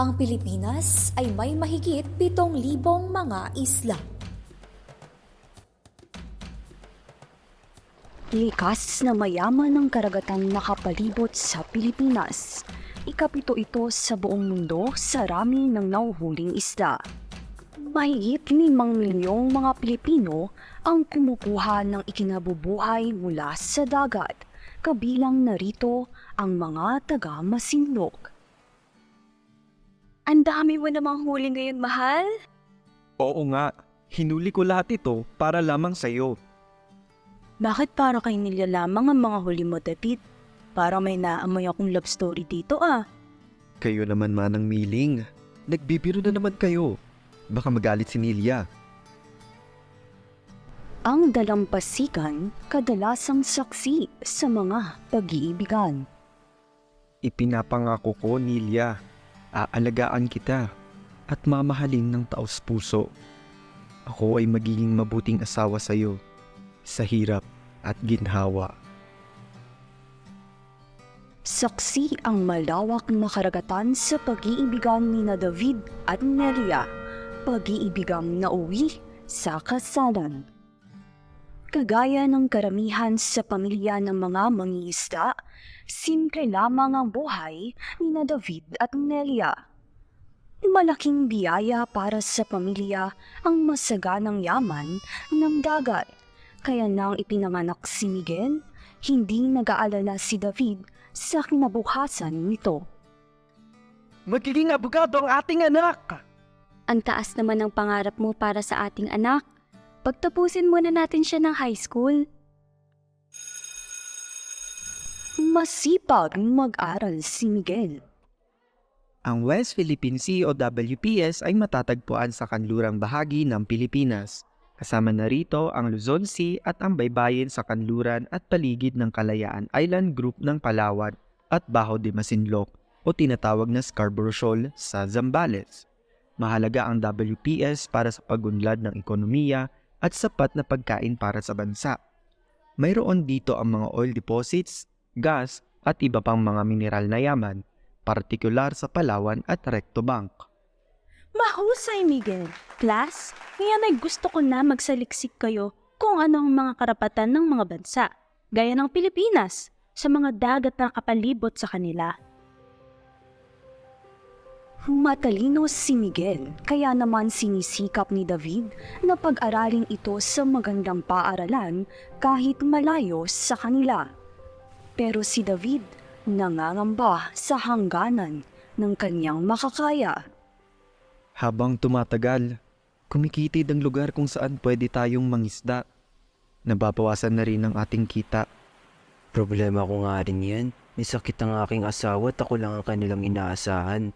Ang Pilipinas ay may mahigit 7,000 mga isla. Likas na mayaman ng karagatang nakapalibot sa Pilipinas. Ikapito ito sa buong mundo sa rami ng nauhuling isda. Mahigit limang milyong mga Pilipino ang kumukuha ng ikinabubuhay mula sa dagat, kabilang narito ang mga taga-masinlog. Ang dami mo namang huli ngayon, mahal. Oo nga, hinuli ko lahat ito para lamang sa'yo. Bakit para kay nila lamang ang mga huli mo, David? Para may naamoy akong love story dito ah. Kayo naman manang miling. Nagbibiro na naman kayo. Baka magalit si Nelia. Ang dalampasikan kadalasang saksi sa mga pag-iibigan. Ipinapangako ko, Nelia. Aalagaan kita at mamahalin ng taos puso. Ako ay magiging mabuting asawa sa'yo sa hirap at ginhawa. Saksi ang malawak na karagatan sa pag-iibigan ni na David at Nelia, pag-iibigang nauwi sa kasalan. Kagaya ng karamihan sa pamilya ng mga mangingisda, simple lamang ang buhay ni na David at Nelia. Malaking biyaya para sa pamilya ang masaganang yaman ng dagat. Kaya nang ipinanganak si Miguel, hindi nag-aalala si David sa kinabukasan nito. Magiging abogado ang ating anak! Ang taas naman ng pangarap mo para sa ating anak. Pagtapusin muna natin siya ng high school. Masipag mag-aral si Miguel. Ang West Philippine Sea o WPS ay matatagpuan sa kanlurang bahagi ng Pilipinas. Kasama na rito ang Luzon Sea at ang baybayin sa kanluran at paligid ng Kalayaan Island Group ng Palawan at Baho de Masinloc o tinatawag na Scarborough Shoal sa Zambales. Mahalaga ang WPS para sa pagunlad ng ekonomiya at sapat na pagkain para sa bansa. Mayroon dito ang mga oil deposits, gas at iba pang mga mineral na yaman partikular sa Palawan at Recto Bank. Mahusay, Miguel. Class, ngayon ay gusto ko na magsaliksik kayo kung ano ang mga karapatan ng mga bansa, gaya ng Pilipinas, sa mga dagat na kapalibot sa kanila. Matalino si Miguel, kaya naman sinisikap ni David na pag-aralin ito sa magandang paaralan kahit malayo sa kanila. Pero si David nangangamba sa hangganan ng kanyang makakaya. Habang tumatagal, kumikitid ang lugar kung saan pwede tayong mangisda. Nababawasan na rin ang ating kita. Problema ko nga rin yan. May sakit ang aking asawa at ako lang ang kanilang inaasahan.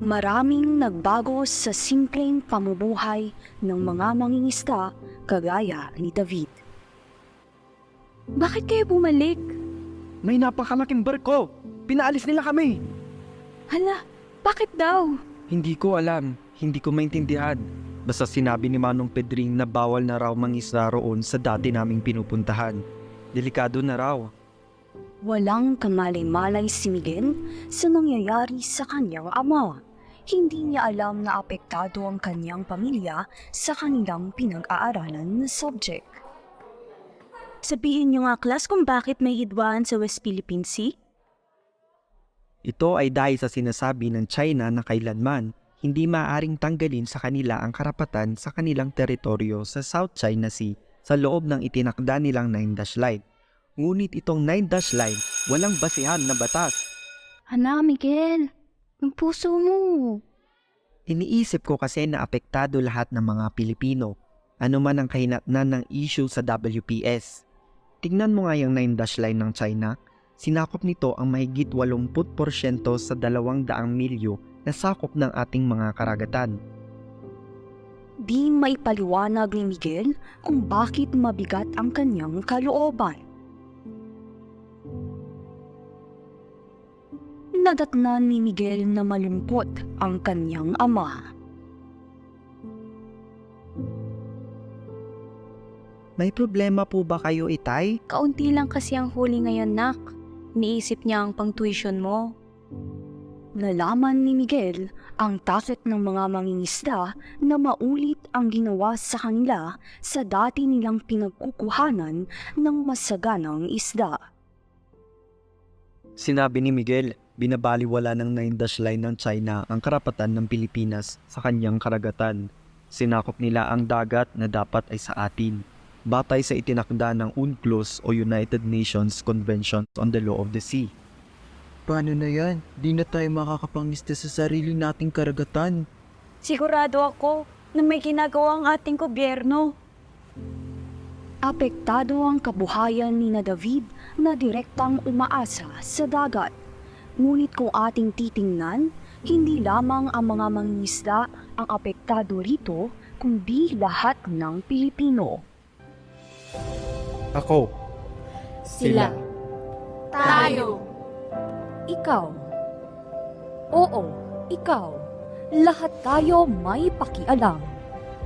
Maraming nagbago sa simpleng pamumuhay ng mga mangingisda kagaya ni David. Bakit kayo bumalik? May napakalaking barko! Pinaalis nila kami! Hala, bakit daw? Hindi ko alam, hindi ko maintindihan. Basta sinabi ni Manong Pedring na bawal na raw mangisda roon sa dati naming pinupuntahan. Delikado na raw. Walang kamalay-malay si Miguel sa nangyayari sa kanyang ama. Hindi niya alam na apektado ang kanyang pamilya sa kanilang pinag-aaralan na subject. Sabihin niyo nga, class, kung bakit may hidwaan sa West Philippine Sea? Ito ay dahil sa sinasabi ng China na kailanman hindi maaaring tanggalin sa kanila ang karapatan sa kanilang teritoryo sa South China Sea sa loob ng itinakda nilang 9-dash line. Ngunit itong 9-dash line walang basihan na batas. Hala, Miguel. Ang puso mo. Iniisip ko kasi na apektado lahat ng mga Pilipino, ano man ang kahinatnan ng issue sa WPS. Tingnan mo nga yung 9-dash line ng China, sinakop nito ang mahigit 80% sa 200 milyo na sakop ng ating mga karagatan. Di may paliwanag ni Miguel kung bakit mabigat ang kanyang kalooban. Nadatnan ni Miguel na malungkot ang kanyang ama. May problema po ba kayo, Itay? Kaunti lang kasi ang huli ngayon, nak. Iniisip niya ang pang-tuition mo. Nalaman ni Miguel ang takot ng mga mangingisda na maulit ang ginawa sa kanila sa dati nilang pinagkukuhanan ng masaganang isda. Sinabi ni Miguel, binabaliwala ng 9-dash line ng China ang karapatan ng Pilipinas sa kanyang karagatan. Sinakop nila ang dagat na dapat ay sa atin. Batay sa itinakda ng UNCLOS o United Nations Convention on the Law of the Sea. Paano na yan? Di na tayo makakapangista sa sarili nating karagatan. Sigurado ako na may ginagawa ang ating gobyerno. Apektado ang kabuhayan ni na David na direktang umaasa sa dagat. Ngunit kung ating titingnan, hindi lamang ang mga mangingisda ang apektado rito, kundi lahat ng Pilipino. Ako. Sila. Tayo. Ikaw. Oo, ikaw. Lahat tayo may pakialam.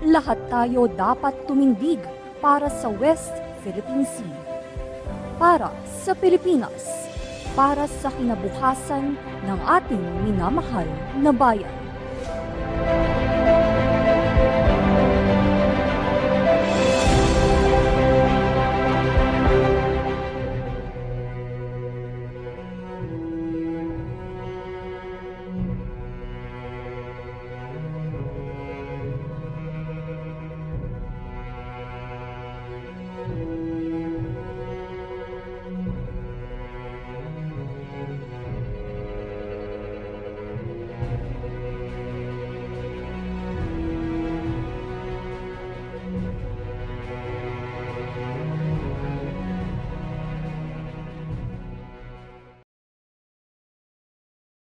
Lahat tayo dapat tumindig para sa West Philippine Sea. Para sa Pilipinas. Para sa kinabukasan ng ating minamahal na bayan.